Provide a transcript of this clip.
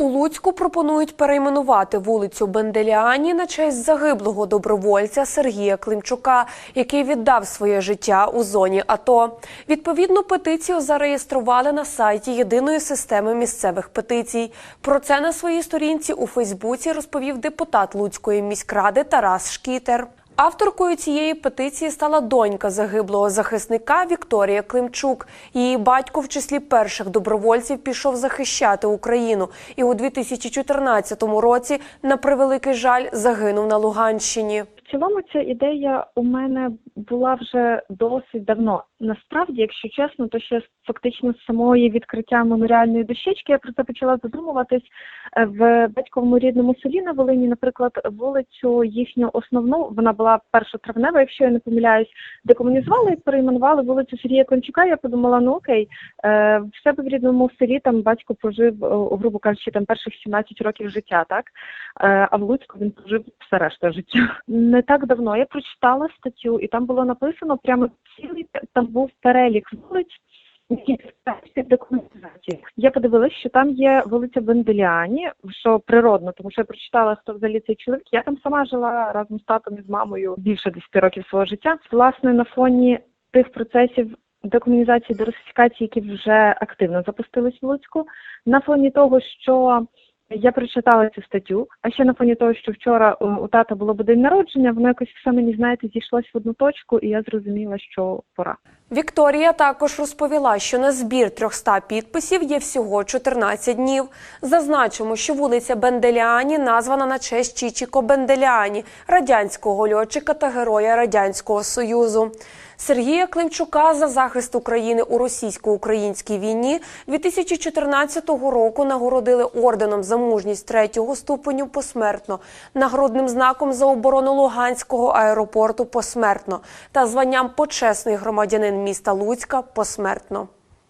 У Луцьку пропонують перейменувати вулицю Бенделіані на честь загиблого добровольця Сергія Климчука, який віддав своє життя у зоні АТО. Відповідну петицію зареєстрували на сайті єдиної системи місцевих петицій. Про це на своїй сторінці у Фейсбуці розповів депутат Луцької міськради Тарас Шкітер. Авторкою цієї петиції стала донька загиблого захисника Вікторія Климчук. Її батько в числі перших добровольців пішов захищати Україну і у 2014 році, на превеликий жаль, загинув на Луганщині. Цілому ця ідея у мене була вже досить давно. Насправді, якщо чесно, то ще фактично з самої відкриття меморіальної дощечки я про це почала задумуватись Е, в батьковому рідному селі на Волині, наприклад, вулицю їхню основну, вона була першотравнева, якщо я не помиляюсь, декомунізували і перейменували вулицю Сергія Кончука. Я подумала, ну окей, е, в себе в рідному селі там батько прожив, е, грубо кажучи, там перших 17 років життя, так а в Луцьку він прожив все решта життя. Не так давно я прочитала статтю, і там було написано прямо цілий там був перелік вулиць. документації. Я подивилась, що там є вулиця Бенделіані, що природно, тому що я прочитала, хто взагалі цей чоловік. Я там сама жила разом з татом і з мамою більше 10 років свого життя. Власне, на фоні тих процесів декомунізації, дерусифікації, які вже активно запустились в Луцьку, на фоні того, що я прочитала цю статтю, а ще на фоні того, що вчора у, у тата було б день народження, воно якось все мені, знаєте, зійшлось в одну точку, і я зрозуміла, що пора. Вікторія також розповіла, що на збір 300 підписів є всього 14 днів. Зазначимо, що вулиця Бенделіані названа на честь Чічіко Бенделіані, радянського льотчика та героя Радянського Союзу. Сергія Климчука за захист України у російсько-українській війні. 2014 року нагородили орденом за мужність третього ступеню посмертно, нагородним знаком за оборону Луганського аеропорту посмертно. Та званням почесний громадянин міста Луцька посмертно.